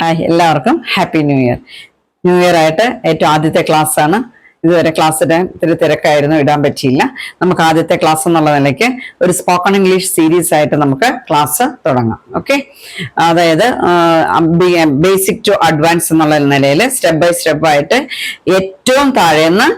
Hi എല്ലാവർക്കും happy new year. New year ആയിട്ട് ഏറ്റവും ആദ്യത്തെ ക്ലാസ് ആണ്. ഇതുവരെ ക്ലാസ്സിന് ഇത്തിരി തിരക്കായിരുന്നു ഇടാൻ പറ്റിയില്ല. നമുക്ക് ആദ്യത്തെ ക്ലാസ് എന്നുള്ള നിലയ്ക്ക് ഒരു സ്പോക്കൺ ഇംഗ്ലീഷ് സീരീസ് ആയിട്ട് നമുക്ക് ക്ലാസ് തുടങ്ങാം. ഓക്കെ അതായത് ബേസിക് ടു അഡ്വാൻസ് എന്നുള്ള നിലയിൽ സ്റ്റെപ്പ് ബൈ സ്റ്റെപ്പ് ആയിട്ട് ഏറ്റവും താഴെന്ന്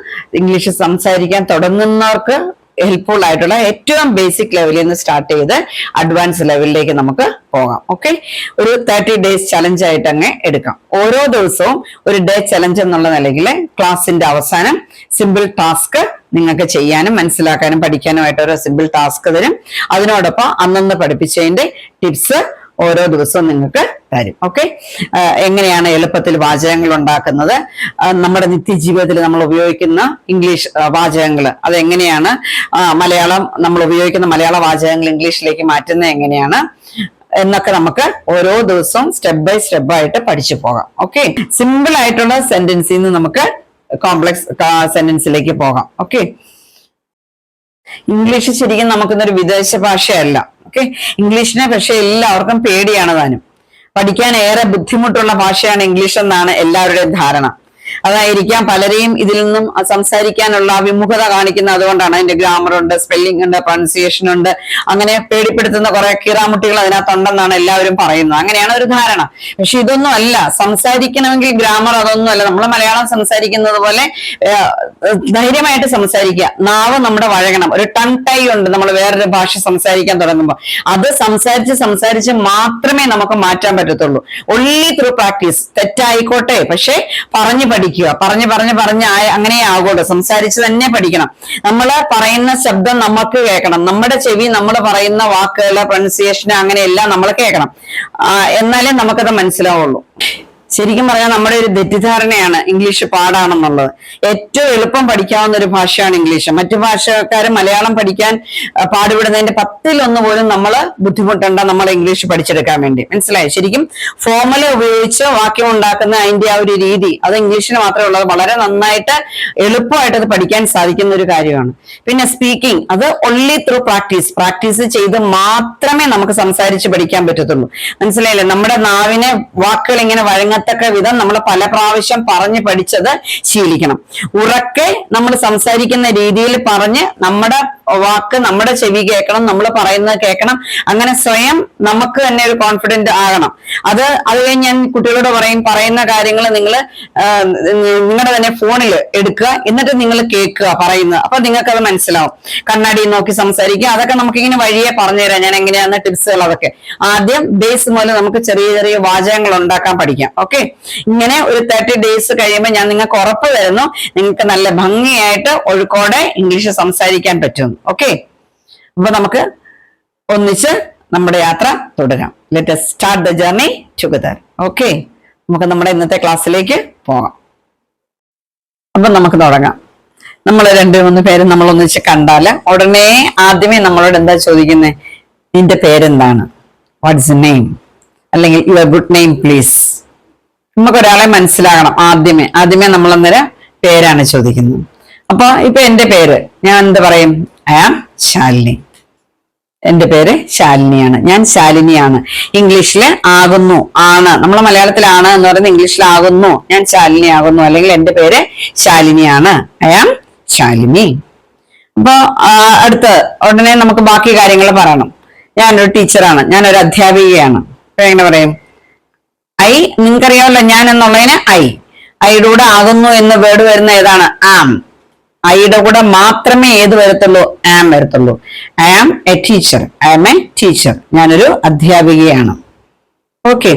ഇംഗ്ലീഷ് സംസാരിക്കാൻ തുടങ്ങുന്നവർക്ക് ഹെൽപ്ഫുൾ ആയിട്ടുള്ള ഏറ്റവും ബേസിക് ലെവലിൽ നിന്ന് സ്റ്റാർട്ട് ചെയ്ത് അഡ്വാൻസ് ലെവലിലേക്ക് നമുക്ക് പോകാം ഓക്കെ ഒരു തേർട്ടി ഡേയ്സ് ചലഞ്ച് ആയിട്ട് അങ്ങ് എടുക്കാം. ഓരോ ദിവസവും ഒരു ഡേ ചലഞ്ച് എന്നുള്ള നിലയിൽ ക്ലാസിന്റെ അവസാനം സിമ്പിൾ ടാസ്ക് നിങ്ങൾക്ക് ചെയ്യാനും മനസ്സിലാക്കാനും പഠിക്കാനുമായിട്ട് ഒരു സിമ്പിൾ ടാസ്ക് തരും. അതിനോടൊപ്പം അന്നന്ന് പഠിപ്പിച്ചതിന്റെ ടിപ്സ് ഓരോ ദിവസവും നിങ്ങൾക്ക് തരും. ഓക്കെ എങ്ങനെയാണ് എളുപ്പത്തിൽ വാചകങ്ങൾ ഉണ്ടാക്കുന്നത്? നമ്മുടെ നിത്യജീവിതത്തിൽ നമ്മൾ ഉപയോഗിക്കുന്ന ഇംഗ്ലീഷ് വാചകങ്ങൾ. അതെങ്ങനെയാണ്? മലയാളം നമ്മൾ ഉപയോഗിക്കുന്ന മലയാള വാചകങ്ങൾ ഇംഗ്ലീഷിലേക്ക് മാറ്റുന്നത് എങ്ങനെയാണ്? എന്നൊക്കെ നമുക്ക് ഓരോ ദിവസവും സ്റ്റെപ്പ് ബൈ സ്റ്റെപ്പ് ആയിട്ട് പഠിച്ചു പോകാം. ഓക്കെ സിമ്പിൾ ആയിട്ടുള്ള സെന്റൻസിൽ നിന്ന് നമുക്ക് കോംപ്ലക്സ് സെന്റൻസിലേക്ക് പോകാം. ഓക്കെ ഇംഗ്ലീഷ് ശരിക്കും നമുക്കിന്നൊരു വിദേശ ഭാഷയല്ല ഓക്കെ ഇംഗ്ലീഷിനെ പക്ഷെ എല്ലാവർക്കും പേടിയാണ് താനും. പഠിക്കാൻ ഏറെ ബുദ്ധിമുട്ടുള്ള ഭാഷയാണ് ഇംഗ്ലീഷ് എന്നാണ് എല്ലാവരുടെയും ധാരണ. അതായിരിക്കാം പലരെയും ഇതിൽ നിന്നും സംസാരിക്കാനുള്ള വിമുഖത കാണിക്കുന്ന അതുകൊണ്ടാണ് അതിന്റെ ഗ്രാമർ ഉണ്ട് സ്പെല്ലിംഗ് ഉണ്ട് പ്രൊണൗൺസിയേഷൻ ഉണ്ട്. അങ്ങനെ പേടിപ്പെടുത്തുന്ന കുറെ കീറാമുട്ടികൾ അതിനകത്തുണ്ടെന്നാണ് എല്ലാവരും പറയുന്നത്. അങ്ങനെയാണ് ഒരു ധാരണ. പക്ഷെ ഇതൊന്നും അല്ല. സംസാരിക്കണമെങ്കിൽ ഗ്രാമർ അതൊന്നും അല്ല. നമ്മൾ മലയാളം സംസാരിക്കുന്നത് പോലെ ധൈര്യമായിട്ട് സംസാരിക്കുക. നാവ് നമ്മുടെ വഴകണം ഒരു ടൺ ടൈ ഉണ്ട് നമ്മൾ വേറൊരു ഭാഷ സംസാരിക്കാൻ തുടങ്ങുമ്പോൾ. അത് സംസാരിച്ച് സംസാരിച്ച് മാത്രമേ നമുക്ക് മാറ്റാൻ പറ്റത്തുള്ളൂ. ഒൺലി ത്രൂ പ്രാക്ടീസ് തെറ്റായിക്കോട്ടെ. പക്ഷെ പറഞ്ഞു പഠിക്കുക. പറഞ്ഞു പറഞ്ഞു പറഞ്ഞ് ആയ- അങ്ങനെ ആകുള്ളൂ സംസാരിച്ച് തന്നെ പഠിക്കണം. നമ്മൾ പറയുന്ന ശബ്ദം നമുക്ക് കേൾക്കണം. നമ്മുടെ ചെവി നമ്മൾ പറയുന്ന വാക്കുകൾ പ്രൊണൗൺസിയേഷൻ അങ്ങനെയെല്ലാം നമ്മൾ കേൾക്കണം. എന്നാലേ നമുക്കത് മനസ്സിലാവുള്ളൂ. ശരിക്കും പറഞ്ഞാൽ നമ്മുടെ ഒരു തെറ്റിദ്ധാരണയാണ് ഇംഗ്ലീഷ് പാടാണെന്നുള്ളത്. ഏറ്റവും എളുപ്പം പഠിക്കാവുന്ന ഒരു ഭാഷയാണ് ഇംഗ്ലീഷ്. മറ്റു ഭാഷക്കാർ മലയാളം പഠിക്കാൻ പാടുപെടുന്നതിന്റെ പത്തിലൊന്ന് പോലും നമ്മൾ ബുദ്ധിമുട്ടണ്ട നമ്മൾ ഇംഗ്ലീഷ് പഠിച്ചെടുക്കാൻ വേണ്ടി. മനസ്സിലായി? ശരിക്കും ഫോർമുല ഉപയോഗിച്ച് വാക്യം ഉണ്ടാക്കുന്ന അതിന്റെ ആ ഒരു രീതി അത് ഇംഗ്ലീഷിന് മാത്രമേ ഉള്ളത് വളരെ നന്നായിട്ട് എളുപ്പമായിട്ട് അത് പഠിക്കാൻ സാധിക്കുന്ന ഒരു കാര്യമാണ്. പിന്നെ സ്പീക്കിംഗ് അത് ഒൺലി ത്രൂ പ്രാക്ടീസ്. പ്രാക്ടീസ് ചെയ്ത് മാത്രമേ നമുക്ക് സംസാരിച്ച് പഠിക്കാൻ പറ്റത്തുള്ളൂ. മനസ്സിലായില്ലേ? നമ്മുടെ നാവിനെ വാക്കുകൾ ഇങ്ങനെ വഴങ്ങത്തക്ക വിധം നമ്മൾ പല പ്രാവശ്യം പറഞ്ഞു പഠിച്ചത് ശീലിക്കണം. ഉറക്കെ നമ്മൾ സംസാരിക്കുന്ന രീതിയിൽ പറഞ്ഞ് നമ്മുടെ വാക്ക് നമ്മുടെ ചെവി കേൾക്കണം നമ്മൾ പറയുന്നത് കേൾക്കണം. അങ്ങനെ സ്വയം നമുക്ക് തന്നെ ഒരു കോൺഫിഡന്റ് ആകണം. അത് അത് കഴിഞ്ഞ് ഞാൻ കുട്ടികളോട് പറയും പറയുന്ന കാര്യങ്ങൾ നിങ്ങൾ നിങ്ങളുടെ തന്നെ ഫോണിൽ എടുക്കുക എന്നിട്ട് നിങ്ങൾ കേൾക്കുക പറയുന്നത്. അപ്പൊ നിങ്ങൾക്ക് അത് മനസ്സിലാവും. കണ്ണാടി നോക്കി സംസാരിക്കുക അതൊക്കെ നമുക്ക് ഇങ്ങനെ വഴിയെ പറഞ്ഞുതരാം. ഞാൻ എങ്ങനെയാണ് ടിപ്സുകൾ അതൊക്കെ. ആദ്യം ബേസ് മുതൽ നമുക്ക് ചെറിയ ചെറിയ വാചകങ്ങൾ ഉണ്ടാക്കാൻ പഠിക്കാം. ഓക്കെ ഇങ്ങനെ ഒരു തേർട്ടി ഡേയ്സ് കഴിയുമ്പോൾ ഞാൻ നിങ്ങൾക്ക് ഉറപ്പ് തരുന്നു. നിങ്ങൾക്ക് നല്ല ഭംഗിയായിട്ട് ഒഴുക്കോടെ ഇംഗ്ലീഷ് സംസാരിക്കാൻ പറ്റും. ഓക്കെ അപ്പൊ നമുക്ക് ഒന്നിച്ച് നമ്മുടെ യാത്ര തുടരാം. Let's start the journey together okay നമുക്ക് നമ്മുടെ ഇന്നത്തെ ക്ലാസ്സിലേക്ക് പോകാം അപ്പം നമുക്ക് തുടങ്ങാം. നമ്മൾ രണ്ട് മൂന്ന് പേര് നമ്മൾ ഒന്നിച്ച് കണ്ടാൽ ഉടനെ ആദ്യമേ നമ്മളോട് എന്താ ചോദിക്കുന്നത് നിന്റെ പേരെന്താണ്? വാട്ട്സ് നെയിം അല്ലെങ്കിൽ യുവർ ഗുഡ് നെയിം പ്ലീസ് നമുക്ക് ഒരാളെ മനസ്സിലാകണം ആദ്യമേ. ആദ്യമേ നമ്മൾ അന്നേരം പേരാണ് ചോദിക്കുന്നത്. അപ്പൊ ഇപ്പൊ എന്റെ പേര്. ഞാൻ എന്താ പറയും? ഐ ആം ശാലിനി എന്റെ പേര് ശാലിനിയാണ്. ഞാൻ ശാലിനിയാണ്. ഇംഗ്ലീഷിൽ ആകുന്നു ആണ്. നമ്മൾ മലയാളത്തിൽ ആണ് എന്ന് പറയുന്നത് ഇംഗ്ലീഷിൽ ആകുന്നു. ഞാൻ ശാലിനി ആകുന്നു. അല്ലെങ്കിൽ എന്റെ പേര് ശാലിനിയാണ്. I am Shalini. അപ്പൊ അടുത്ത് ഉടനെ നമുക്ക് ബാക്കി കാര്യങ്ങൾ പറയണം. ഞാനൊരു ടീച്ചറാണ്. ഞാനൊരു അധ്യാപികയാണ്. എങ്ങനെ പറയും? ഐ നിങ്ങൾക്കറിയാമല്ലോ ഞാൻ എന്നുള്ളതിന് ഐ ഐയുടെ കൂടെ ആകുന്നു എന്ന് വേർഡ് വരുന്ന ഏതാണ്? ആം ഐയുടെ കൂടെ മാത്രമേ ഏത് വരത്തുള്ളൂ? ആം വരത്തുള്ളൂ. I am a teacher I am a teacher ഞാനൊരു അധ്യാപികയാണ്. ഓക്കെ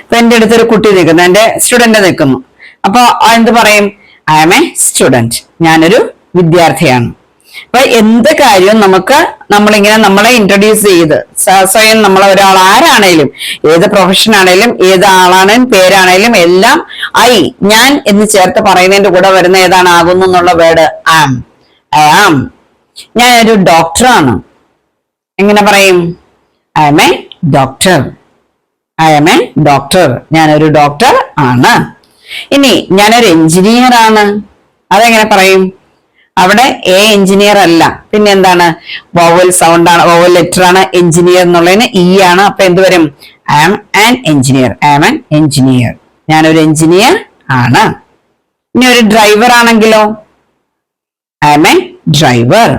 അപ്പൊ എന്റെ അടുത്തൊരു കുട്ടി നിൽക്കുന്നു. എന്റെ സ്റ്റുഡന്റ് നിൽക്കുന്നു. അപ്പൊ എന്ത് പറയും? ഐ ആം എ സ്റ്റുഡന്റ് ഞാനൊരു വിദ്യാർത്ഥിയാണ്. അപ്പൊ എന്ത് കാര്യവും നമുക്ക് നമ്മളിങ്ങനെ നമ്മളെ ഇൻട്രൊഡ്യൂസ് ചെയ്ത് സ്വയം നമ്മളെ ഒരാൾ ആരാണേലും ഏത് പ്രൊഫഷൻ ആണേലും ഏത് ആളാണേലും പേരാണേലും എല്ലാം ഐ ഞാൻ എന്ന് ചേർത്ത് പറയുന്നതിന്റെ കൂടെ വരുന്ന ഏതാണ് ആകുന്നു എന്നുള്ള വേർഡ് ആം ഐ ആം ഞാൻ ഒരു ഡോക്ടറാണ് എങ്ങനെ പറയും? I am a doctor I am a doctor ഞാനൊരു ഡോക്ടർ ആണ്. ഇനി ഞാനൊരു എഞ്ചിനീയർ ആണ്. അതെങ്ങനെ പറയും? അവിടെ എ എഞ്ചിനീയർ അല്ല. പിന്നെ എന്താണ്? വോവൽ സൗണ്ട് ആണ് വോവൽ ലെറ്റർ ആണ് എഞ്ചിനീയർ എന്നുള്ളതിന് ഇ ആണ്. അപ്പൊ എന്ത് വരും? I am an engineer I am an engineer ഞാനൊരു എഞ്ചിനീയർ ആണ്. ഇനി ഒരു ഡ്രൈവർ ആണെങ്കിലോ? ഐ ആം എ ഡ്രൈവർ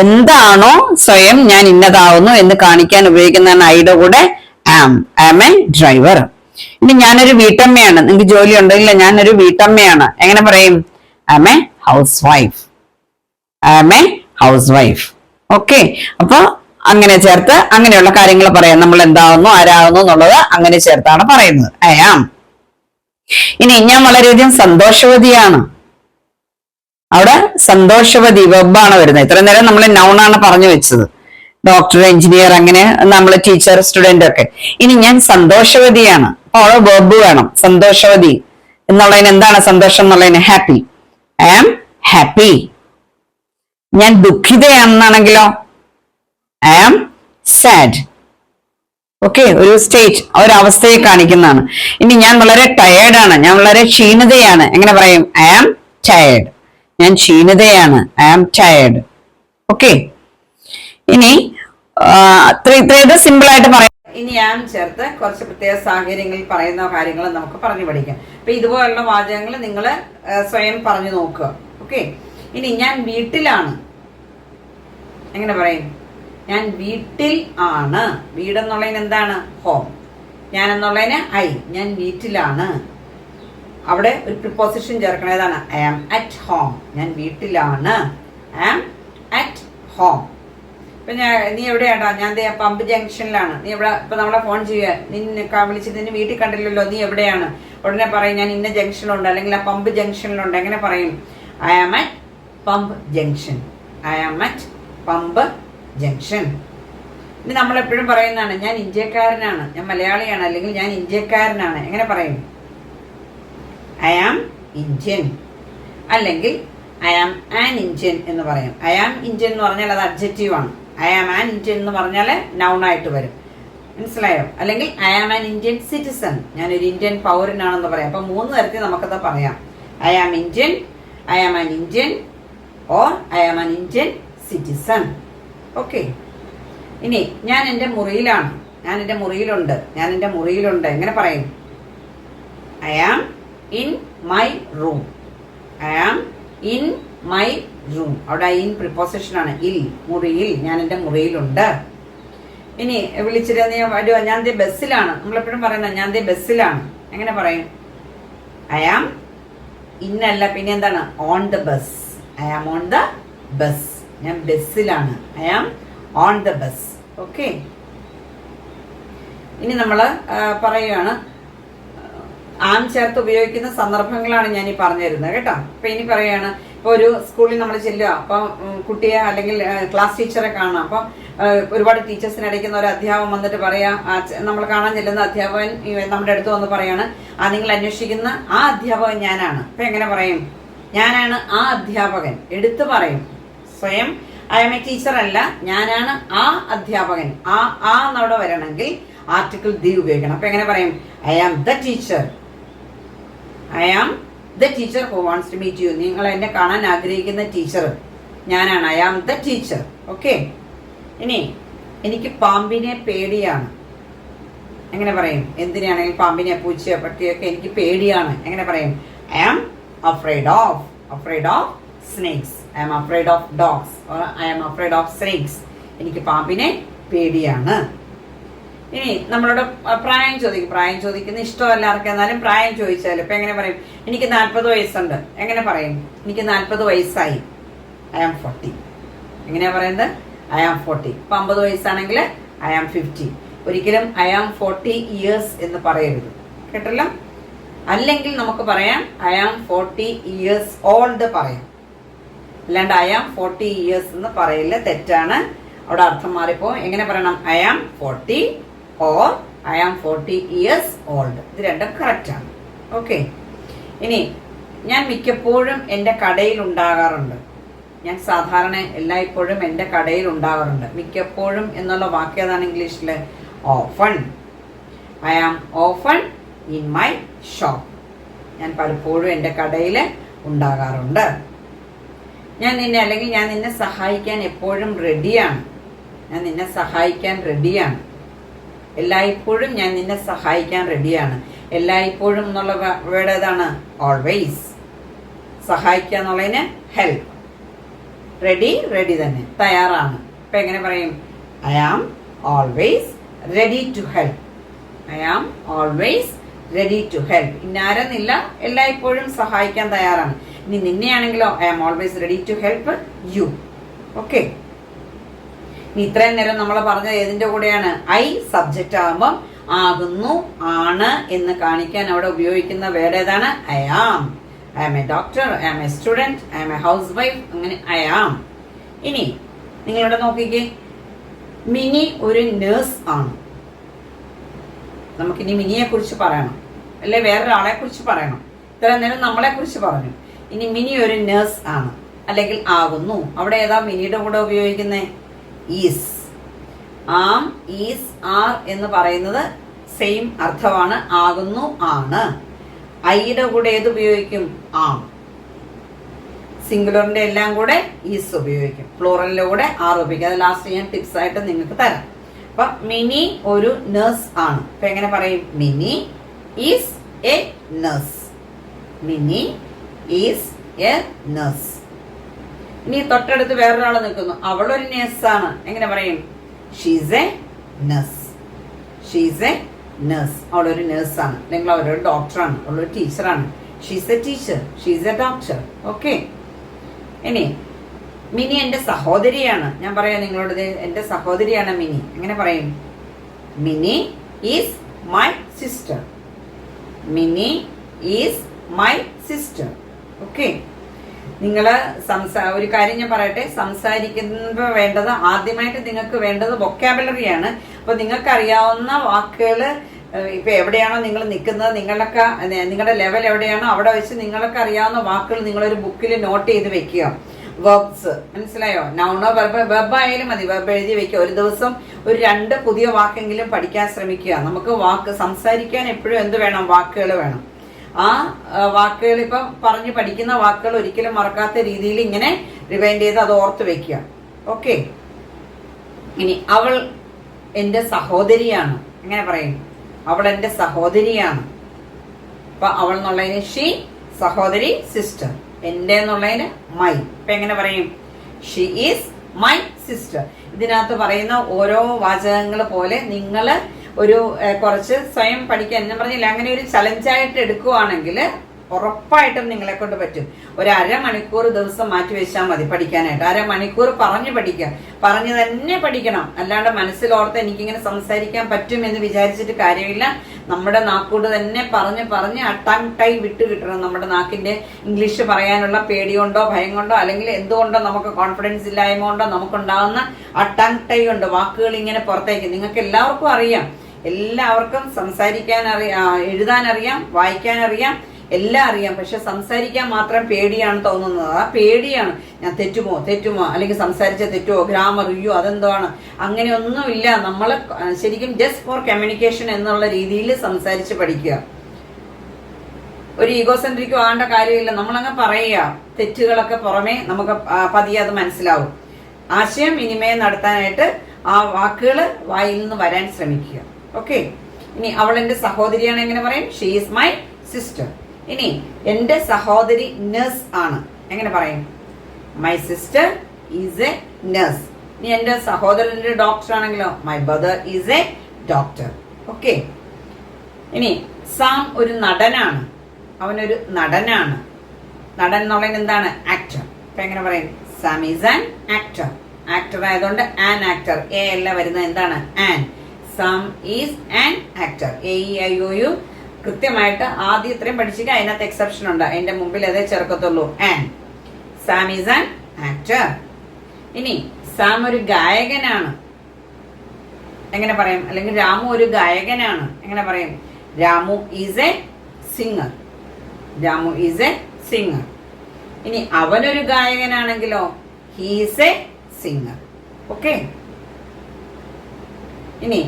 എന്താണോ സ്വയം ഞാൻ ഇന്നതാവുന്നു എന്ന് കാണിക്കാൻ ഉപയോഗിക്കുന്നതാണ് ഐയുടെ കൂടെ ആം ആം എ ഡ്രൈവർ ഇനി ഞാനൊരു വീട്ടമ്മയാണ്. നിങ്ങൾക്ക് ജോലി ഉണ്ടെങ്കിൽ ഞാനൊരു വീട്ടമ്മയാണ്. എങ്ങനെ പറയും? Am a housewife am a housewife okay അപ്പൊ അങ്ങനെ ചേർത്ത് അങ്ങനെയുള്ള കാര്യങ്ങൾ പറയാം. നമ്മൾ എന്താവുന്നു ആരാകുന്നു എന്നുള്ളത് അങ്ങനെ ചേർത്താണ് പറയുന്നത്. ഐ ആം ഇനി ഞാൻ വളരെയധികം സന്തോഷവതിയാണ്. അവിടെ സന്തോഷവതി വെബാണ് വരുന്നത്. ഇത്രയും നേരം നമ്മൾ നൗണാണ് പറഞ്ഞു വെച്ചത്. ഡോക്ടർ എഞ്ചിനീയർ അങ്ങനെ നമ്മൾ ടീച്ചർ സ്റ്റുഡന്റ് ഒക്കെ. ഇനി ഞാൻ സന്തോഷവതിയാണ്. അപ്പൊ അവിടെ വെബ് വേണം. സന്തോഷവതി. എന്നുള്ളതിന് എന്താണ് സന്തോഷം എന്നുള്ളതിന്? ഹാപ്പി ഐ ആം ഹാപ്പി ഞാൻ ദുഃഖിതയാണെന്നാണെങ്കിലോ? ഐ ആം സാഡ് ഓക്കെ ഒരു സ്റ്റേറ്റ് ഒരു അവസ്ഥയെ കാണിക്കുന്നതാണ്. ഇനി ഞാൻ വളരെ ടയേർഡാണ് ഞാൻ വളരെ ക്ഷീണിതയാണ്. എങ്ങനെ പറയും? ഐ ആം ടയേർഡ് ഞാൻ ക്ഷീണിതയാണ്. ഐ ആം ടയേർഡ് ഓക്കെ ഇനി ഇത്രയത് സിമ്പിൾ ആയിട്ട് പറയാം. ഇനി ഞാൻ ചേർത്ത് കുറച്ച് പ്രത്യേക സാഹചര്യങ്ങളിൽ പറയുന്ന കാര്യങ്ങൾ നമുക്ക് പറഞ്ഞു പഠിക്കാം. അപ്പൊ ഇതുപോലുള്ള വാചകങ്ങൾ നിങ്ങൾ സ്വയം പറഞ്ഞു നോക്കുക. ഓക്കെ ഇനി ഞാൻ വീട്ടിലാണ്. എങ്ങനെ പറയും? ഞാൻ വീട്ടിൽ ആണ്. വീടെന്നുള്ളതിന് എന്താണ്? ഹോം ഞാൻ എന്നുള്ളതിന് ഐ ഞാൻ വീട്ടിലാണ്. അവിടെ ഒരു പ്രിപ്പോസിഷൻ ചേർക്കണം. ഏതാണ്? ഐ ആം അറ്റ് ഹോം ഞാൻ വീട്ടിലാണ്. ഐ ആം അറ്റ് ഹോം ഇപ്പൊ ഞാൻ നീ എവിടെയാടാ? ഞാൻ പമ്പ് ജംഗ്ഷനിലാണ് നീ എവിടെ ഇപ്പൊ നമ്മളെ ഫോൺ ചെയ്യുക നിന്നെ വിളിച്ച് നിന്നെ വീട്ടിൽ കണ്ടില്ലല്ലോ. നീ എവിടെയാണ്? ഉടനെ പറയും ഞാൻ ഇന്ന ജംഗ്ഷനിലുണ്ട് അല്ലെങ്കിൽ ആ പമ്പ് ജംഗ്ഷനിലുണ്ട് എങ്ങനെ പറയും? I am at pump junction. I am at pump junction. ഇനി നമ്മൾ എപ്പോഴും പറയുന്നതാണ് ഞാൻ ഇന്ത്യക്കാരനാണ് ഞാൻ മലയാളിയാണ് അല്ലെങ്കിൽ ഞാൻ ഇന്ത്യക്കാരനാണ്. എങ്ങനെ പറയും? ഐ ആം ഇന്ത്യൻ അല്ലെങ്കിൽ ഐ ആം ആൻ ഇന്ത്യൻ എന്ന് പറയും. ഐ ആം ഇന്ത്യൻ എന്ന് പറഞ്ഞാൽ അത് അഡ്ജക്റ്റീവ് ആണ്. ഐ ആം ആൻ ഇന്ത്യൻ എന്ന് പറഞ്ഞാൽ നൗൺ ആയിട്ട് വരും. മനസ്സിലായോ? അല്ലെങ്കിൽ I am an Indian citizen ഞാനൊരു ഇന്ത്യൻ പൗരനാണെന്ന് പറയാം. അപ്പൊ മൂന്ന് തരത്തിൽ നമുക്കത് പറയാം. I am Indian I am an Indian or I am an Indian citizen okay ഇനി ഞാൻ എന്റെ മുറിയിലാണ്. ഞാൻ എന്റെ മുറിയിലുണ്ട്. ഞാൻ എന്റെ മുറിയിലുണ്ട്. എങ്ങനെ പറയും? I am in my room I am in my room അവിടെ ഇൻ പ്രിപ്പോസിഷൻ ആണ്. ഇൽ മുറിയിൽ. ഞാൻ എന്റെ മുറിയിലുണ്ട്. ഇനി വിളിച്ചിട്ട് നീ വരുവാ. ഞാൻ ദേ ബസ്സിലാണ്. നമ്മളെപ്പോഴും പറയുന്നത് ഞാൻ ദേ ബസ്സിലാണ്. എങ്ങനെ പറയും? ഐ ആം ഇന്നല്ല പിന്നെ എന്താണ്? On the bus I am on the bus ഞാൻ ബസ്സിലാണ്. I am on the bus okay ഇനി നമ്മൾ പറയുകയാണ് ആം ചേർത്ത് ഉപയോഗിക്കുന്ന സന്ദർഭങ്ങളാണ് ഞാൻ ഈ പറഞ്ഞു തരുന്നത് കേട്ടോ. അപ്പൊ ഇനി പറയാണ് ഇപ്പൊ ഒരു സ്കൂളിൽ നമ്മൾ ചെല്ലുക അപ്പൊ കുട്ടിയെ അല്ലെങ്കിൽ ക്ലാസ് ടീച്ചറെ കാണാം. അപ്പൊ ഒരുപാട് ടീച്ചേഴ്സിന് അടിക്കുന്ന ഒരു അധ്യാപകൻ വന്നിട്ട് പറയാ നമ്മൾ കാണാൻ ചെല്ലുന്ന അധ്യാപകൻ നമ്മുടെ അടുത്ത് വന്ന് പറയാണ് ആ നിങ്ങൾ അന്വേഷിക്കുന്ന ആ അധ്യാപകൻ ഞാനാണ്. അപ്പൊ എങ്ങനെ പറയും? ഞാനാണ് ആ അധ്യാപകൻ. എടുത്തു പറയും. സ്വയം ഐ എം എ ടീച്ചർ അല്ല ഞാനാണ് ആ അധ്യാപകൻ. ആ ആ എന്നവിടെ വരണമെങ്കിൽ ആർട്ടിക്കിൾ ദി ഉപയോഗിക്കണം. അപ്പൊ എങ്ങനെ പറയും? I am the teacher I am the teacher who wants to meet you നിങ്ങൾ എന്നെ കാണാൻ ആഗ്രഹിക്കുന്ന ടീച്ചർ ഞാനാണ്. I am the teacher okay ഇനി എനിക്ക് പാമ്പിനെ പേടിയാണ്. എങ്ങനെ പറയും? എന്തിനാണെങ്കിൽ പാമ്പിനെ പൂച്ചയോ പട്ടിയൊക്കെ എനിക്ക് പേടിയാണ്. എങ്ങനെ പറയും? I am afraid of afraid of snakes I afraid afraid of dogs I am afraid of snakes എനിക്ക് പാമ്പിനെ പേടിയാണ്. ഇനി നമ്മളോട് പ്രായം ചോദിക്കും. പ്രായം ചോദിക്കുന്ന ഇഷ്ടമല്ല ആർക്ക് എന്നാലും പ്രായം ചോദിച്ചാൽ ഇപ്പൊ എങ്ങനെ പറയും? എനിക്ക് നാൽപ്പത് വയസ്സുണ്ട്. എങ്ങനെ പറയും? എനിക്ക് നാൽപ്പത് വയസ്സായി. ഐ ആം ഫോർട്ടി എങ്ങനെയാ പറയുന്നത് ഐ ആം ഫോർട്ടി ഇപ്പൊ അമ്പത് വയസ്സാണെങ്കിൽ ഐ ആം ഫിഫ്റ്റി ഒരിക്കലും ഐ ആം ഫോർട്ടി ഇയേഴ്സ് എന്ന് പറയരുത്. കേട്ടല്ലോ? അല്ലെങ്കിൽ നമുക്ക് പറയാം I am forty years old പറയാം. അല്ലാണ്ട് ഐ ആം ഫോർട്ടി ഇയേഴ്സ് എന്ന് പറയില്ല തെറ്റാണ്. അവിടെ അർത്ഥം മാറിപ്പോ എങ്ങനെ പറയണം? I am forty or I am forty years old ഇത് രണ്ടും കറക്റ്റ് ആണ്. ഓക്കെ ഇനി ഞാൻ മിക്കപ്പോഴും എന്റെ കടയിൽ ഉണ്ടാകാറുണ്ട്. ഞാൻ സാധാരണ എല്ലായ്പ്പോഴും എന്റെ കടയിൽ ഉണ്ടാകാറുണ്ട്. മിക്കപ്പോഴും എന്നുള്ള വാക്ക് ഏതാണ് ഇംഗ്ലീഷിൽ often I am often in my shop ഞാൻ പലപ്പോഴും എന്റെ കടയിൽ ഉണ്ടാകാറുണ്ട്. ഞാൻ നിന്നെ അല്ലെങ്കിൽ ഞാൻ നിന്നെ സഹായിക്കാൻ എപ്പോഴും റെഡിയാണ് ഞാൻ നിന്നെ സഹായിക്കാൻ റെഡിയാണ് എല്ലായ്പ്പോഴും ഞാൻ നിന്നെ സഹായിക്കാൻ റെഡിയാണ് എല്ലായ്പ്പോഴും എന്നുള്ള വേർഡ് ഏതാണ്? ഓൾവേസ് സഹായിക്കുക എന്നുള്ളതിന് ഹെൽപ്പ് റെഡി റെഡി തന്നെ. തയ്യാറാണ്. ഇപ്പൊ എങ്ങനെ പറയും? I am always ready to help I am always ready to help ഇന്നാരെന്നില്ല എല്ലായ്പ്പോഴും സഹായിക്കാൻ തയ്യാറാണ്. ഇനി നിന്നെയാണെങ്കിലോ I am always ready to help you okay ഇനി ഇത്രയും നേരം നമ്മൾ പറഞ്ഞത് ഏതിന്റെ കൂടെയാണ്? ഐ സബ്ജക്റ്റ് ആകുമ്പം ആകുന്നു ആണ് എന്ന് കാണിക്കാൻ അവിടെ ഉപയോഗിക്കുന്ന വേർഡ് ഏതാണ്? I am I am a doctor I am a student I am a housewife അങ്ങനെ ഐ ആം ഇനി നിങ്ങളിവിടെ നോക്കിക്കേ. മിനി ഒരു നേഴ്സ് ആണ്. നമുക്കിനി മിനിയെ കുറിച്ച് പറയണം. അല്ലെ വേറൊരാളെ കുറിച്ച് പറയണം. ഇത്ര നേരം നമ്മളെ കുറിച്ച് പറഞ്ഞു. ഇനി മിനി ഒരു നേഴ്സ് ആണ്. അല്ലെങ്കിൽ ആകുന്നു. അവിടെ ഏതാ മിനിയുടെ കൂടെ ഉപയോഗിക്കുന്നത് ഈസ് ആം ഈസ് ആർ എന്ന് പറയുന്നത് സെയിം അർത്ഥമാണ്. ആകുന്നു ആണ്. ഐയുടെ കൂടെ ഏത് ഉപയോഗിക്കും? ആം. സിംഗുലറിന്റെ എല്ലാം കൂടെ ഈസ് ഉപയോഗിക്കും. പ്ലൂറലിന്റെ കൂടെ ആർ ഉപയോഗിക്കും. അത് ലാസ്റ്റ് ഞാൻ ടിപ്സ് ആയിട്ട് നിങ്ങൾക്ക് തരാം. അപ്പൊ മിനി ഒരു നേഴ്സ് ആണ്. അപ്പൊ എങ്ങനെ പറയും? Mini is a nurse Mini is a nurse ഇനി തൊട്ടടുത്ത് വേറൊരാൾ നിൽക്കുന്നു. അവളൊരു നേഴ്സാണ് എങ്ങനെ പറയും? She's a nurse she's a nurse അവളൊരു നേഴ്സാണ് അല്ലെങ്കിൽ അവളൊരു ഡോക്ടറാണ് അവളൊരു ടീച്ചറാണ് she's a teacher she's a doctor okay ഇനി മിനി എന്റെ സഹോദരിയാണ്. ഞാൻ പറയാം നിങ്ങളോട് എന്റെ സഹോദരിയാണ് മിനി. എങ്ങനെ പറയും? Mini is my sister Mini is my sister. Okay. നിങ്ങൾ സംസാ ഒരു കാര്യം ഞാൻ പറയട്ടെ സംസാരിക്കുമ്പോൾ വേണ്ടത് ആദ്യമായിട്ട് നിങ്ങൾക്ക് വേണ്ടത് വൊക്കാബുലറിയാണ് അപ്പൊ നിങ്ങൾക്ക് അറിയാവുന്ന വാക്കുകൾ ഇപ്പൊ എവിടെയാണോ നിങ്ങൾ നിൽക്കുന്നത് നിങ്ങളൊക്കെ നിങ്ങളുടെ ലെവൽ എവിടെയാണോ അവിടെ വെച്ച് നിങ്ങൾക്ക് അറിയാവുന്ന വാക്കുകൾ നിങ്ങളൊരു ബുക്കിൽ നോട്ട് ചെയ്ത് വെക്കുക. വെർബ്സ് മനസ്സിലായോ? നൗണോ വെർബ് വെർബ് ആയാലും മതി. വെർബ് എഴുതി വെക്കുക. ഒരു ദിവസം ഒരു രണ്ട് പുതിയ വാക്കെങ്കിലും പഠിക്കാൻ ശ്രമിക്കുക. നമുക്ക് വാക്ക് സംസാരിക്കാൻ എപ്പോഴും എന്ത് വേണം? വാക്കുകൾ വേണം. ആ വാക്കുകൾ ഇപ്പൊ പറഞ്ഞു പഠിക്കുന്ന വാക്കുകൾ ഒരിക്കലും മറക്കാത്ത രീതിയിൽ ഇങ്ങനെ റിവൈൻഡ് ചെയ്ത് അത് ഓർത്ത് വെക്കുക. ഓക്കെ ഇനി അവൾ എന്റെ സഹോദരിയാണ്. എങ്ങനെ പറയും? അവൾ എന്റെ സഹോദരിയാണ്. അപ്പൊ അവൾ എന്നുള്ളതിന് ഷീ സഹോദരി സിസ്റ്റർ എന്റെ എന്നുള്ളതിന് മൈ ഇപ്പൊ എങ്ങനെ പറയും? ഷീ ഈസ് മൈ സിസ്റ്റർ ഇതിനകത്ത് പറയുന്ന ഓരോ വാചകങ്ങൾ പോലെ നിങ്ങൾ ഒരു കുറച്ച് സ്വയം പഠിക്കാൻ ഞാൻ പറഞ്ഞില്ല അങ്ങനെ ഒരു ചലഞ്ചായിട്ട് എടുക്കുവാണെങ്കിൽ ഉറപ്പായിട്ടും നിങ്ങളെ കൊണ്ട് പറ്റും. ഒരു അരമണിക്കൂർ ദിവസം മാറ്റി വെച്ചാൽ മതി പഠിക്കാനായിട്ട്. അരമണിക്കൂർ പറഞ്ഞ് പഠിക്കുക. പറഞ്ഞ് തന്നെ പഠിക്കണം. അല്ലാണ്ട് മനസ്സിലോർത്ത് എനിക്കിങ്ങനെ സംസാരിക്കാൻ പറ്റും എന്ന് വിചാരിച്ചിട്ട് കാര്യമില്ല. നമ്മുടെ നാക്കോട് തന്നെ പറഞ്ഞ് പറഞ്ഞ് അട്ടാങ് ടങ് ടൈ വിട്ട് കിട്ടണം. നമ്മുടെ നാക്കിന്റെ ഇംഗ്ലീഷ് പറയാനുള്ള പേടി കൊണ്ടോ ഭയം കൊണ്ടോ അല്ലെങ്കിൽ എന്തുകൊണ്ടോ നമുക്ക് കോൺഫിഡൻസ് ഇല്ലായ്മ കൊണ്ടോ നമുക്കുണ്ടാകുന്ന ആ ടങ് ടൈ ഉണ്ട്. വാക്കുകൾ ഇങ്ങനെ പുറത്തേക്ക്. നിങ്ങൾക്ക് എല്ലാവർക്കും അറിയാം. എല്ലാവർക്കും സംസാരിക്കാൻ അറിയാം എഴുതാനറിയാം വായിക്കാനറിയാം എല്ലാം അറിയാം. പക്ഷെ സംസാരിക്കാൻ മാത്രം പേടിയാണ് തോന്നുന്നത്. ആ പേടിയാണ്. ഞാൻ തെറ്റുമോ? തെറ്റുമോ? അല്ലെങ്കിൽ സംസാരിച്ച തെറ്റുമോ ഗ്രാമർ അയ്യോ അതെന്താണ് അങ്ങനെയൊന്നുമില്ല. നമ്മൾ ശരിക്കും ജസ്റ്റ് ഫോർ കമ്മ്യൂണിക്കേഷൻ എന്നുള്ള രീതിയിൽ സംസാരിച്ച് പഠിക്കുക. ഒരു ഈഗോ ഈഗോസെൻട്രിക്കും ആണ്ട കാര്യമില്ല. നമ്മളങ്ങ് പറയുക. തെറ്റുകളൊക്കെ പുറമേ നമുക്ക് പതിയെ അത് മനസ്സിലാവും. ആശയം വിനിമയം നടത്താനായിട്ട് ആ വാക്കുകൾ വായിൽ നിന്ന് വരാൻ ശ്രമിക്കുക. ഓക്കെ ഇനി അവൾ സഹോദരിയാണ് എങ്ങനെ പറയും? ഷീ ഈസ് മൈ സിസ്റ്റർ ഇനി എന്റെ സഹോദരി നഴ്സ് ആണ്. എങ്ങനെ പറയും? My sister is a nurse ഇനി എന്റെ സഹോദരൻ ഡോക്ടർ ആണെങ്കിലോ? My brother is a doctor okay ഇനി സാം ഒരു നടനാണ്. അവനൊരു നടനാണ്. നടൻ എന്നുള്ളത് എന്താണ്? ആക്ടർ ഇപ്പൊ എങ്ങനെ പറയും? Sam is an actor actor ആയതുകൊണ്ട് ആൻ ആക്ടർ എ അല്ല വരുന്നത് എന്താണ്? An Sam is an actor a e i o u കൃത്യമായിട്ട് ആദ്യം ഇത്രയും പഠിച്ചിട്ട് അതിനകത്ത് എക്സെപ്ഷൻ ഉണ്ട്. എന്റെ മുമ്പിൽ അതേ ചെറുക്കത്തുള്ളൂ. An Sam is an actor ഇനി സാം ഒരു ഗായകനാണ്. എങ്ങനെ പറയും? അല്ലെങ്കിൽ രാമു ഒരു ഗായകനാണ്. എങ്ങനെ പറയും? Ramu is a singer Ramu is a singer ഇനി അവനൊരു ഗായകനാണെങ്കിലോ ഹീസ് എ സിംഗർ ഓക്കെ ഇനി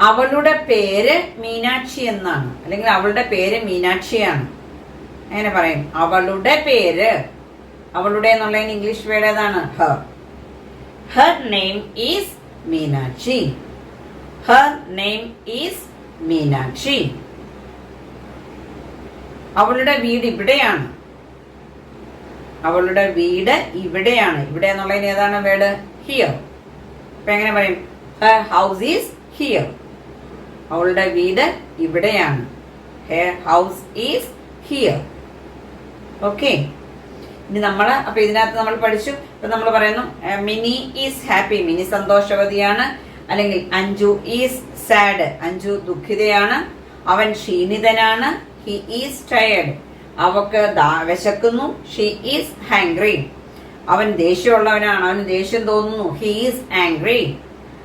അവളുടെ പേര് മീനാക്ഷി എന്നാണ്. അല്ലെങ്കിൽ അവളുടെ പേര് മീനാക്ഷിയാണ്. അങ്ങനെ പറയും? അവളുടെ പേര്. അവളുടെ എന്നുള്ളതിന് ഇംഗ്ലീഷ് വേർഡ് ഏതാണ്? Her her name is Meenakshi. Her name is Meenakshi. അവളുടെ വീട് ഇവിടെയാണ്. അവളുടെ വീട് ഇവിടെയാണ്. ഇവിടെ എന്നുള്ളതിന് ഏതാണ് വേർഡ്? ഹിയർ അപ്പൊ എങ്ങനെ പറയും? ഹൗസ് ഈസ് ഹിയർ അവളുടെ വീട് ഇവിടെയാണ്. ഹൗസ് ഈസ് ഹിയർ ഓക്കെ ഇനി നമ്മൾ അപ്പൊ ഇതിനകത്ത് നമ്മൾ പഠിച്ചു. ഇപ്പൊ നമ്മൾ പറയുന്നു മിനി ഈസ് ഹാപ്പി മിനി സന്തോഷവതിയാണ്. അല്ലെങ്കിൽ അഞ്ജു ഈസ് സാഡ് അഞ്ജു ദുഃഖിതയാണ്. അവൻ ക്ഷീണിതനാണ്. ഹി ഈസ് ടയേർഡ് അവക്ക് വിശക്കുന്നു. ഷീ ഈസ് ഹാങ്ക്രി അവൻ ദേഷ്യമുള്ളവനാണ്. അവന് ദേഷ്യം തോന്നുന്നു. ഹി ഈസ് ആംഗ്രി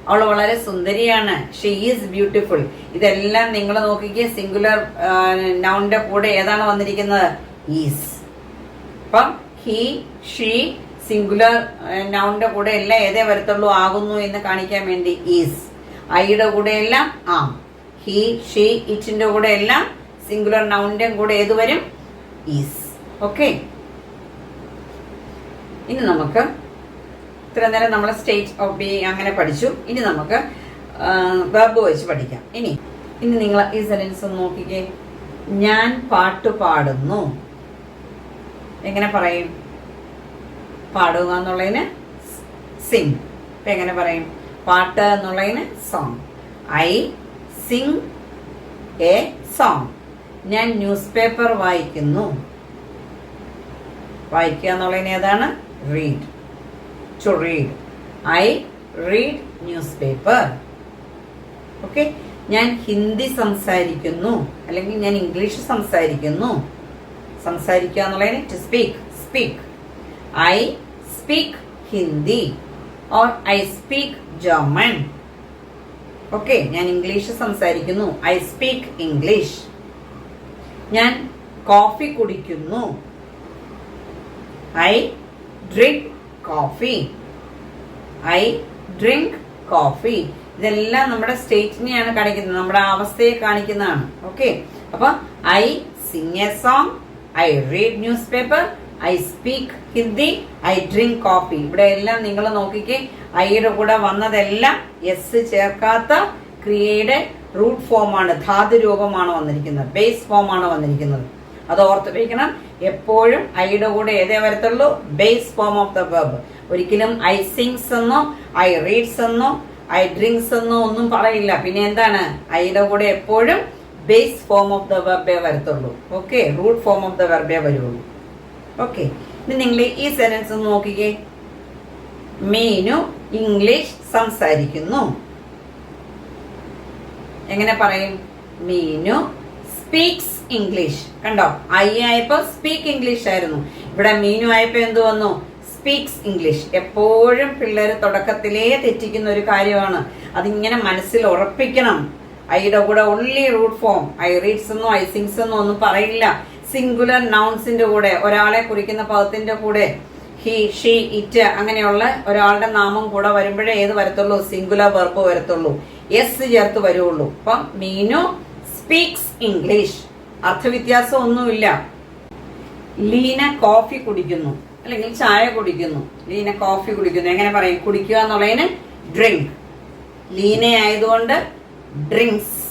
അവൾ വളരെ സുന്ദരിയാണ്. ഷീ ഈസ് ബ്യൂട്ടിഫുൾ ഇതെല്ലാം നിങ്ങൾ നോക്കിക്കേ സിംഗുലർ നൗണിന്റെ കൂടെ ഏതാണ് വന്നിരിക്കുന്നത്? ഈസ് അപ്പം ഹി ഷീ സിംഗുലർ നൗണിന്റെ കൂടെ എല്ലാം ഏതേ വരത്തുള്ളൂ ആകുന്നു എന്ന് കാണിക്കാൻ വേണ്ടി ഈസ് ഐയുടെ കൂടെ എല്ലാം ആം. ഹി ഷീ ഇറ്റിന്റെ കൂടെ എല്ലാം സിംഗുലർ നൗണിന്റെ കൂടെ ഏത് വരും? ഈസ് ഓക്കെ ഇനി നമുക്ക് ഇത്ര നേരം നമ്മൾ സ്റ്റേറ്റ് ഓഫ് ബി അങ്ങനെ പഠിച്ചു. ഇനി നമുക്ക് വെബ് വെച്ച് പഠിക്കാം. ഇനി ഇനി നിങ്ങൾ ഈ സെന്റൻസ് നോക്കിക്കേ. ഞാൻ പാട്ട് പാടുന്നു. എങ്ങനെ പറയും? പാടുക എന്നുള്ളതിന് സിങ് ഇപ്പൊ എങ്ങനെ പറയും? പാട്ട് എന്നുള്ളതിന് song I sing a song ഞാൻ ന്യൂസ് പേപ്പർ വായിക്കുന്നു. വായിക്കുക എന്നുള്ളതിന് ഏതാണ്? Read to read. I read newspaper. ഓക്കെ ഞാൻ ഹിന്ദി സംസാരിക്കുന്നു. അല്ലെങ്കിൽ ഞാൻ ഇംഗ്ലീഷ് സംസാരിക്കുന്നു. സംസാരിക്കുക എന്നുള്ളതിന് to speak speak I speak Hindi or I speak German okay ഞാൻ ഇംഗ്ലീഷ് സംസാരിക്കുന്നു. ഐ സ്പീക്ക് ഇംഗ്ലീഷ് ഞാൻ കോഫി കുടിക്കുന്നു. I drink coffee I drink coffee ഇതെല്ലാം നമ്മുടെ സ്റ്റേറ്റിനെയാണ് കാണിക്കുന്നത്. നമ്മുടെ അവസ്ഥയെ കാണിക്കുന്നതാണ്. ഓക്കെ അപ്പൊ I sing a song I read newspaper I speak Hindi I drink coffee ഇവിടെ എല്ലാം നിങ്ങൾ നോക്കിക്കേ. ഐയുടെ കൂടെ വന്നതെല്ലാം എസ് ചേർക്കാത്ത ക്രിയയുടെ റൂട്ട് ഫോമാണ് ധാതു രൂപമാണ് വന്നിരിക്കുന്നത്. ബേസ് ഫോമാണ് വന്നിരിക്കുന്നത്. അത് ഓർത്ത് വയ്ക്കണം എപ്പോഴും ഐയുടെ കൂടെ ഏതേ വരത്തുള്ളൂ? Base form of the verb ഒരിക്കലും ഐ സിങ്സ് എന്നോ ഐ റീഡ്സ് എന്നോ ഐ ഡ്രിങ്ക്സ് എന്നോ ഒന്നും പറയില്ല. പിന്നെ എന്താണ്? ഐയുടെ കൂടെ എപ്പോഴും ബേസ് ഫോം ഓഫ് ദ വെർബേ വരത്തുള്ളൂ. Okay root form of the വെർബേ വരുള്ളൂ. ഓക്കെ ഇനി നിങ്ങൾ ഈ സെന്റൻസ് ഒന്ന് നോക്കിക്കേ. മീനു ഇംഗ്ലീഷ് സംസാരിക്കുന്നു. എങ്ങനെ പറയും? മീനു സ്പീക്സ് ഇംഗ്ലീഷ് കണ്ടോ? ഐ ആയപ്പോ സ്പീക്ക് ഇംഗ്ലീഷ് ആയിരുന്നു. ഇവിടെ മീനു ആയപ്പോ എന്ത് വന്നു? സ്പീക്സ് ഇംഗ്ലീഷ് എപ്പോഴും പിള്ളേർ തുടക്കത്തിലേ തെറ്റിക്കുന്ന ഒരു കാര്യമാണ്. അതിങ്ങനെ മനസ്സിൽ ഉറപ്പിക്കണം. ഐയുടെ കൂടെ only root form I reads എന്നോ ഐ സിങ്സ് എന്നോ ഒന്നും പറയില്ല. സിംഗുലർ നൗൺസിന്റെ കൂടെ ഒരാളെ കുറിക്കുന്ന പദത്തിന്റെ കൂടെ. ഹി ഷീ ഇറ്റ് അങ്ങനെയുള്ള ഒരാളുടെ നാമം കൂടെ വരുമ്പോഴേ ഏത് വരത്തുള്ളൂ? സിംഗുലർ വെർബ് വരത്തുള്ളൂ. എസ് ചേർത്ത് വരുള്ളൂ അപ്പം മീനു സ്പീക്സ് ഇംഗ്ലീഷ് അർത്ഥവ്യത്യാസം ഒന്നുമില്ല ലീന കോഫി കുടിക്കുന്നു. അല്ലെങ്കിൽ ചായ കുടിക്കുന്നു. ലീന കോഫി കുടിക്കുന്നു. എങ്ങനെ പറയും? കുടിക്കുക എന്നുള്ളതിന് ഡ്രിങ്ക്. ലീന ആയതുകൊണ്ട് ഡ്രിങ്ക്സ്.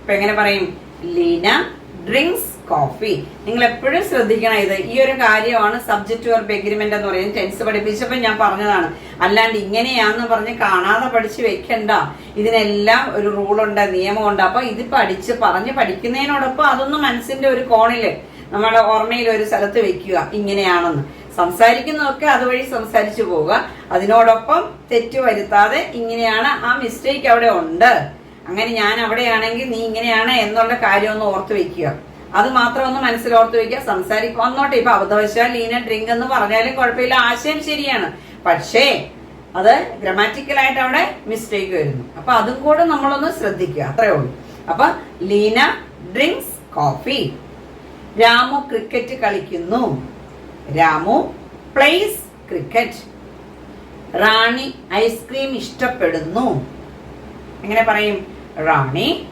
ഇപ്പൊ എങ്ങനെ പറയും? ലീന ഡ്രിങ്ക്സ് കോഫി നിങ്ങൾ എപ്പോഴും ശ്രദ്ധിക്കണം ഇത്. ഈ ഒരു കാര്യമാണ് സബ്ജക്ട് വെർബ് എഗ്രിമെന്റ് എന്ന് പറയുന്നത്. ടെൻസ് പഠിപ്പിച്ചപ്പോൾ ഞാൻ പറഞ്ഞതാണ്. അല്ലാണ്ട് ഇങ്ങനെയാന്ന് പറഞ്ഞ് കാണാതെ പഠിച്ച് വെക്കണ്ട. ഇതിനെല്ലാം ഒരു റൂളുണ്ട് നിയമമുണ്ട് അപ്പൊ ഇത് പഠിച്ച് പറഞ്ഞ് പഠിക്കുന്നതിനോടൊപ്പം അതൊന്നും മനസ്സിന്റെ ഒരു കോണിൽ നമ്മുടെ ഓർമ്മയിൽ ഒരു സ്ഥലത്ത് വെക്കുക. ഇങ്ങനെയാണെന്ന്. സംസാരിക്കുന്നതൊക്കെ അതുവഴി സംസാരിച്ചു പോവുക. അതിനോടൊപ്പം തെറ്റ് വരുത്താതെ ഇങ്ങനെയാണ് ആ മിസ്റ്റേക്ക് അവിടെ ഉണ്ട്. അങ്ങനെ ഞാൻ അവിടെയാണെങ്കിൽ നീ ഇങ്ങനെയാണ് എന്നുള്ള കാര്യം ഒന്ന് ഓർത്ത് വെക്കുക. അത് മാത്രം ഒന്ന് മനസ്സിൽ ഓർത്ത് വെക്കുക. സംസാരിക്കുക. വന്നോട്ടെ ഇപ്പൊ അബദ്ധവശാൽ ലീന ഡ്രിങ്ക് എന്ന് പറഞ്ഞാലും കുഴപ്പമില്ല. ആശയം ശരിയാണ്. പക്ഷേ അത് ഗ്രമാറ്റിക്കൽ ആയിട്ട് അവിടെ മിസ്റ്റേക്ക് വരുന്നു. അപ്പൊ അതും കൂടെ നമ്മളൊന്ന് ശ്രദ്ധിക്കുക. അത്രേ ഉള്ളൂ. അപ്പൊ Leena drinks coffee. Ramu cricket കളിക്കുന്നു. Ramu plays cricket Rani ice cream ഇഷ്ടപ്പെടുന്നു. എങ്ങനെ പറയും? റാണി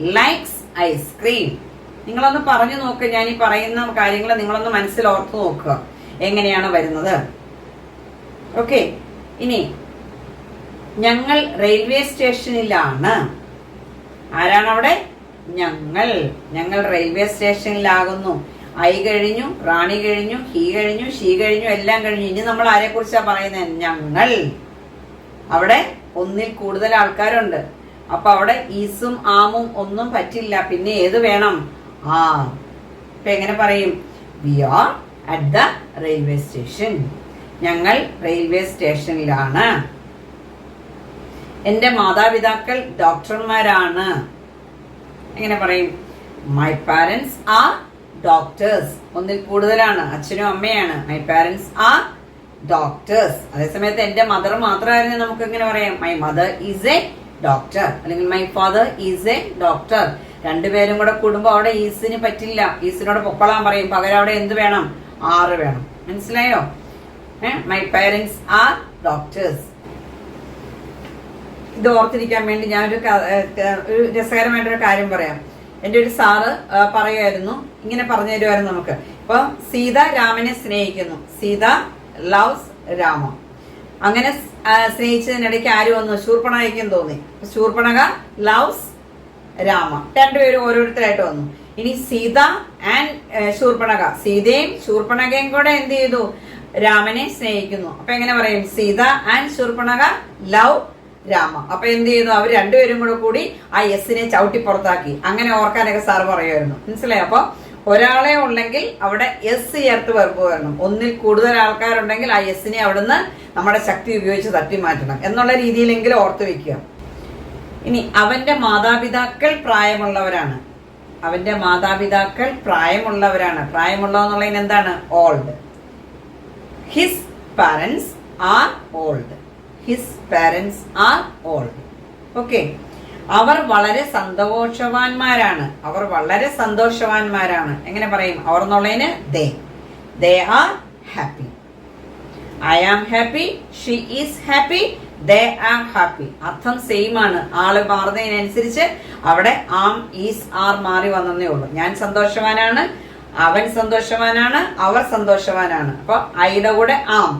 ലൈക്സ് ഐസ്ക്രീം നിങ്ങളൊന്ന് പറഞ്ഞു നോക്കുക ഞാൻ ഈ പറയുന്ന കാര്യങ്ങൾ നിങ്ങളൊന്ന് മനസ്സിൽ ഓർത്ത് നോക്കുക. എങ്ങനെയാണ് വരുന്നത്? ഓക്കെ ഇനി ഞങ്ങൾ റെയിൽവേ സ്റ്റേഷനിലാണ് ആരാണ് അവിടെ ഞങ്ങൾ. ഞങ്ങൾ റെയിൽവേ സ്റ്റേഷനിലാകുന്നു ഐ കഴിഞ്ഞു റാണി കഴിഞ്ഞു ഹി കഴിഞ്ഞു ഷീ കഴിഞ്ഞു എല്ലാം കഴിഞ്ഞു. ഇനി നമ്മൾ ആരെ കുറിച്ചാ പറയുന്നത് ഞങ്ങൾ. അവിടെ ഒന്നിൽ കൂടുതൽ ആൾക്കാരുണ്ട്. അപ്പൊ അവിടെ ഈസും ആമും ഒന്നും പറ്റില്ല. പിന്നെ ഏത് വേണം? ആ. ഇപ്പൊ എങ്ങനെ പറയും? We are at the railway station ഞങ്ങൾ റെയിൽവേ സ്റ്റേഷനിലാണ് എന്റെ മാതാപിതാക്കൾ ഡോക്ടർമാരാണ്. എങ്ങനെ പറയും? മൈ പാരൻസ് ആർ ഡോക്ടേഴ്സ് ഒന്നിൽ കൂടുതലാണ്. അച്ഛനും അമ്മയാണ്. മൈ പാരൻസ് ആർ ഡോക്ടേഴ്സ് അതേസമയത്ത് എന്റെ മദർ മാത്രമായിരുന്നു നമുക്ക് എങ്ങനെ പറയാം? My mother is a doctor അല്ലെങ്കിൽ my father is a doctor രണ്ടുപേരും കൂടെ കുടുംബം അവിടെ ഈസിന് പറ്റില്ല. ഈസിനോട് പൊക്കോളാൻ പറയും. പകരം അവിടെ എന്ത് വേണം? ആറ് വേണം. മനസ്സിലായോ? മൈ പേരൻസ് ആർ ഡോക്ടേഴ്സ് ഇത് ഓർത്തിരിക്കാൻ വേണ്ടി ഞാനൊരു ഒരു രസകരമായിട്ടൊരു കാര്യം പറയാം. എന്റെ ഒരു സാറ് പറയുമായിരുന്നു. ഇങ്ങനെ പറഞ്ഞു തരുമായിരുന്നു നമുക്ക്. ഇപ്പൊ സീത രാമനെ സ്നേഹിക്കുന്നു. സീത ലവ്സ് രാമ. അങ്ങനെ സ്നേഹിച്ചതിനിടയ്ക്ക് ആര് വന്നു? ശൂർപ്പണകയ്ക്കും തോന്നി. ശൂർപ്പണക ലവ്സ് രാമ. രണ്ടുപേരും ഓരോരുത്തരായിട്ട് വന്നു. ഇനി സീത ആൻഡ് ശൂർപ്പണക. സീതയും ശൂർപ്പണകയും കൂടെ എന്ത് ചെയ്തു? രാമനെ സ്നേഹിക്കുന്നു. അപ്പൊ എങ്ങനെ പറയും? Sita and Shurpanakha love Rama. അപ്പൊ എന്ത് ചെയ്യുന്നു അവർ രണ്ടുപേരും കൂടെ കൂടി ആ എസിനെ ചവിട്ടി പുറത്താക്കി. അങ്ങനെ ഓർക്കാനൊക്കെ സാർ പറയുമായിരുന്നു. മനസ്സിലായി? അപ്പൊ ഒരാളെ ഉണ്ടെങ്കിൽ അവിടെ എസ് ചേർത്ത് വരണം ഒന്നിൽ കൂടുതൽ ആൾക്കാരുണ്ടെങ്കിൽ ആ എസിനെ അവിടുന്ന് നമ്മുടെ ശക്തി ഉപയോഗിച്ച് തട്ടി മാറ്റണം എന്നുള്ള രീതിയിലെങ്കിലും ഓർത്ത് വെക്കുക. ഇനി അവന്റെ മാതാപിതാക്കൾ പ്രായമുള്ളവരാണ്. അവന്റെ മാതാപിതാക്കൾ പ്രായമുള്ളവരാണ്. പ്രായമുള്ളതെന്നുള്ളതിന് എന്താണ്? Old his parents are old his parents are old okay അവർ വളരെ സന്തോഷവാന്മാരാണ്. അവർ വളരെ സന്തോഷവാന്മാരാണ്. എങ്ങനെ പറയും? അവർ എന്നുള്ളതിന് they they are happy I am happy she is happy they are happy. അർത്ഥം സെയിം ആണ്. ആൾ മാറുന്നതിനനുസരിച്ച് അവിടെ ആം ഈസ് ആർ മാറി വന്നേ ഉള്ളൂ. ഞാൻ സന്തോഷവാനാണ് അവൻ സന്തോഷവാനാണ് അവർ സന്തോഷവാനാണ്. അപ്പൊ ഐയുടെ കൂടെ ആം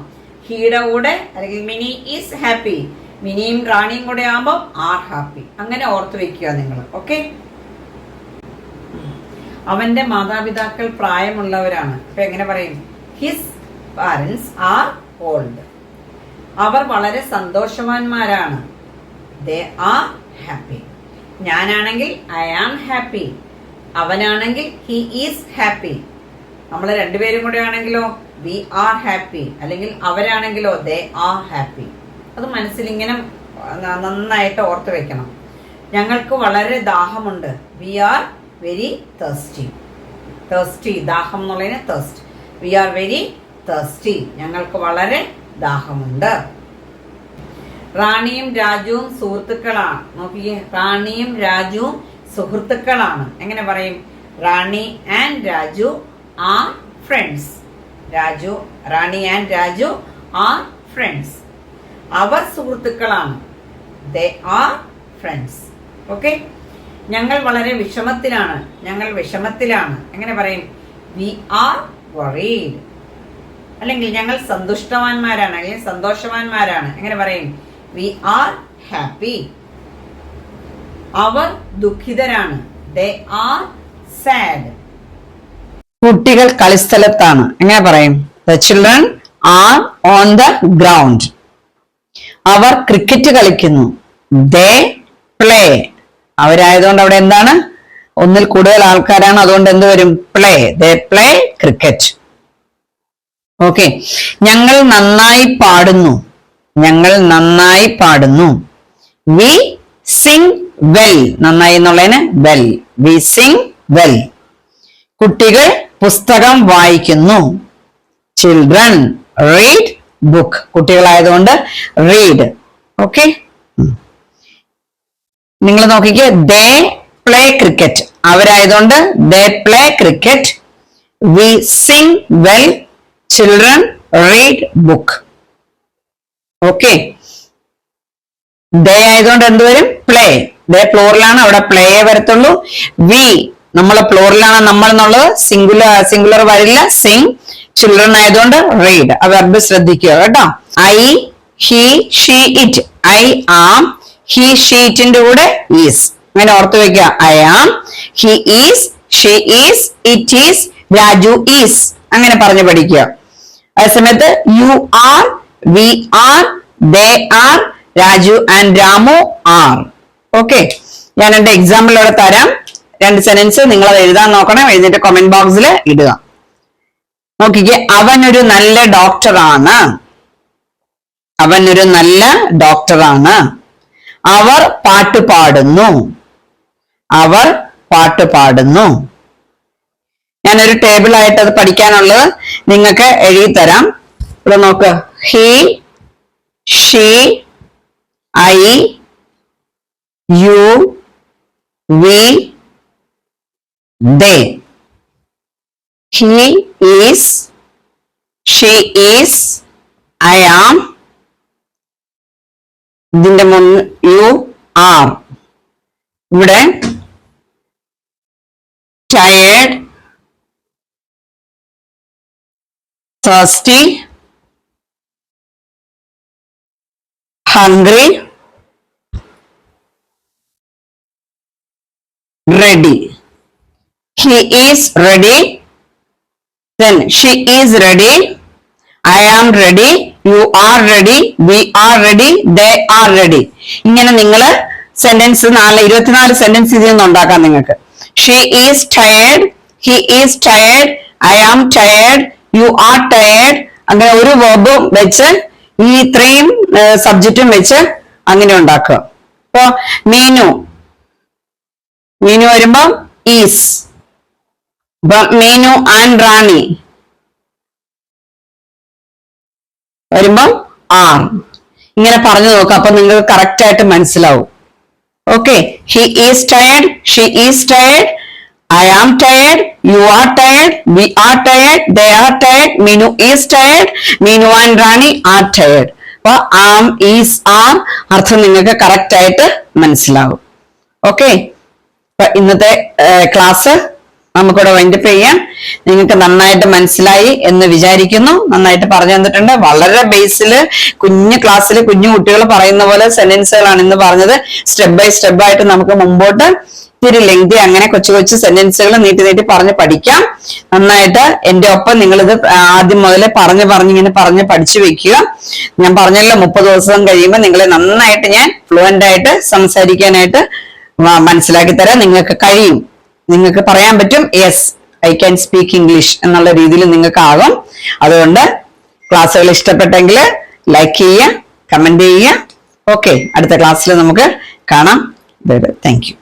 ഹീയുടെ കൂടെ അല്ലെങ്കിൽ മിനി ഈസ് ഹാപ്പി. മിനിയും റാണിയും കൂടെ ആകുമ്പോൾ ആർ ഹാപ്പി. അങ്ങനെ ഓർത്തു വെക്കുക നിങ്ങൾ. ഓക്കെ? അവന്റെ മാതാപിതാക്കൾ പ്രായമുള്ളവരാണ്. ഇപ്പൊ എങ്ങനെ പറയും? His parents are old. അവർ വളരെ സന്തോഷവാന്മാരാണ്. ദേ ആർ ഹാപ്പി ഞാനാണെങ്കിൽ ഐ ആം ഹാപ്പി അവനാണെങ്കിൽ ഹി ഈസ് ഹാപ്പി നമ്മൾ രണ്ടുപേരും കൂടെ ആണെങ്കിലോ വി ആർ ഹാപ്പി അല്ലെങ്കിൽ അവരാണെങ്കിലോ ദേ ആർ ഹാപ്പി അത് മനസ്സിൽ ഇങ്ങനെ നന്നായിട്ട് ഓർത്ത് വെക്കണം. ഞങ്ങൾക്ക് വളരെ ദാഹമുണ്ട്. We are very thirsty thirsty ദാഹം എന്നുള്ളതിന് thirst we are very thirsty ഞങ്ങൾക്ക് വളരെ ദാഹമുണ്ട്. റാണിയും രാജുവും സുഹൃത്തുക്കളാണ്. നോക്കിയേ റാണിയും രാജുവും സുഹൃത്തുക്കളാണ്. എങ്ങനെ പറയും? Rani and Raju are friends Raju Rani and Raju are friends അവർ സുഹൃത്തുക്കളാണ്. ദേ ആർ ഫ്രണ്ട്സ് ഓക്കെ ഞങ്ങൾ വളരെ വിഷമത്തിലാണ്. ഞങ്ങൾ വിഷമത്തിലാണ്. എങ്ങനെ പറയും? വി ആർ വറീഡ് അല്ലെങ്കിൽ ഞങ്ങൾ സന്തുഷ്ടവാന്മാരാണ് അല്ലെങ്കിൽ സന്തോഷവാന്മാരാണ്. എങ്ങനെ പറയും? വി ആർ ഹാപ്പി അവർ ദുഃഖിതരാണ്. ദേ ആർ സാഡ് കുട്ടികൾ കളിസ്ഥലത്താണ്. എങ്ങനെ പറയും? The children are on the ground our cricket കളിക്കുന്നു. ദേ പ്ലേ അവരായതുകൊണ്ട് അവിടെ എന്താണ്? ഒന്നിൽ കൂടുതൽ ആൾക്കാരാണ്. അതുകൊണ്ട് എന്ത് വരും? Play they play cricket okay ഞങ്ങൾ നന്നായി പാടുന്നു. ഞങ്ങൾ നന്നായി പാടുന്നു. വി സിംഗ് വെൽ നന്നായി എന്നുള്ളതിന് വെൽ വി സിംഗ് വെൽ കുട്ടികൾ പുസ്തകം വായിക്കുന്നു. ചിൽഡ്രൻ റീഡ് ബുക്ക് കുട്ടികളായതുകൊണ്ട് റീഡ് ഓക്കെ നിങ്ങൾ നോക്കിക്കേ they play cricket അവരായതുകൊണ്ട് they play cricket we sing well children read book okay they ആയതുകൊണ്ട് എന്തുവരും പ്ലേ ദേ പ്ലോറിലാണ് അവിടെ പ്ലേ വരത്തുള്ളൂ. വി നമ്മൾ പ്ലോറിലാണ് നമ്മൾ എന്നുള്ളത്. സിംഗുലർ സിംഗുലർ വരില്ല. സിംഗ് ചിൽഡ്രൻ ആയതുകൊണ്ട് റീഡ് ആ വെർബ് ശ്രദ്ധിക്കുക കേട്ടോ. I he she it I am he ഷീറ്റിന്റെ കൂടെ ഈസ് അങ്ങനെ ഓർത്ത് വെക്കുക. I am he is she is it is Raju is അങ്ങനെ പറഞ്ഞു പഠിക്കുക. അതേ സമയത്ത് you are we are they are Raju and Ramu are. Okay ഞാൻ എന്റെ എക്സാമ്പിൾ ഇവിടെ തരാം. രണ്ട് സെന്റൻസ് നിങ്ങൾ അത് എഴുതാൻ നോക്കണം. എഴുതിയിട്ട് കമന്റ് ബോക്സിൽ ഇടുക. നോക്കിക്കേ അവനൊരു നല്ല ഡോക്ടറാണ് അവനൊരു നല്ല ഡോക്ടറാണ് അവർ പാട്ട് പാടുന്നു. അവർ പാട്ട് പാടുന്നു. ഞാനൊരു ടേബിൾ ആയിട്ട് അത് പഠിക്കാനുള്ളത് നിങ്ങൾക്ക് എഴുതി തരാം ഇവിടെ നോക്ക്. He she I you we they he is she is I am ഇതിന്റെ മുന്ന് യു ആർ ഇവിടെ tired thirsty, hungry, ready. He is ready. Then she is ready. I am ready. You are ready. We are ready. They are ready. ഇങ്ങനെ നിങ്ങൾ sentence നാല് ഇരുപത്തിനാല് sentence ഇതിൽ നിന്ന് ഉണ്ടാക്കാം നിങ്ങൾക്ക് she is tired he is tired I am tired you are tired അങ്ങനെ ഒരു വെർബും വെച്ച് ഈ ഇത്രയും സബ്ജക്റ്റും വെച്ച് അങ്ങനെ ഉണ്ടാക്കുക. ഇപ്പോ മീനു. മീനു വരുമ്പം ഈസ് മീനു ആൻഡ് റാണി. വരുമ്പം ആർ ഇങ്ങനെ പറഞ്ഞു നോക്കാം അപ്പൊ നിങ്ങൾക്ക് കറക്റ്റ് ആയിട്ട് മനസ്സിലാവും. Okay he is tired she is tired I am tired, you are tired, we are tired, they are tired, Minu is tired, Minu and Rani are tired. അപ്പൊ am is R അർത്ഥം നിങ്ങൾക്ക് correct ആയിട്ട് മനസ്സിലാവും. Okay അപ്പൊ ഇന്നത്തെ class നമുക്കിവിടെ wind up ചെയ്യാം. നിങ്ങൾക്ക് നന്നായിട്ട് മനസ്സിലായി എന്ന് വിചാരിക്കുന്നു. നന്നായിട്ട് പറഞ്ഞു തന്നിട്ടുണ്ട്. വളരെ ബേസിൽ കുഞ്ഞു ക്ലാസ്സിൽ കുഞ്ഞു കുട്ടികൾ പറയുന്ന പോലെ സെന്റൻസുകളാണ് ഇന്ന് പറഞ്ഞത്. സ്റ്റെപ്പ് ബൈ സ്റ്റെപ്പ് ആയിട്ട് നമുക്ക് മുമ്പോട്ട് ഇത്തിരി ലെങ്തി അങ്ങനെ കൊച്ചു കൊച്ചു സെന്റൻസുകൾ നീട്ടി നീട്ടി പറഞ്ഞ് പഠിക്കാം. നന്നായിട്ട് എന്റെ ഒപ്പം ഇത് ആദ്യം മുതലേ പറഞ്ഞ് പറഞ്ഞ് ഇങ്ങനെ പറഞ്ഞ് പഠിച്ചു വെക്കുക. ഞാൻ പറഞ്ഞല്ലോ മുപ്പത് ദിവസം കഴിയുമ്പോൾ നിങ്ങളെ നന്നായിട്ട് ഞാൻ ഫ്ലുവന്റ് ആയിട്ട് സംസാരിക്കാനായിട്ട് മനസ്സിലാക്കി തരാൻ നിങ്ങൾക്ക് കഴിയും. നിങ്ങൾക്ക് പറയാൻ പറ്റും yes I can speak English എന്നുള്ള രീതിയിൽ നിങ്ങൾക്ക് ആകും അതുകൊണ്ട് ക്ലാസ്സുകൾ ഇഷ്ടപ്പെട്ടെങ്കിൽ ലൈക്ക് ചെയ്യുക കമന്റ് ചെയ്യുക. ഓക്കെ അടുത്ത ക്ലാസ്സിൽ നമുക്ക് കാണാം. Thank you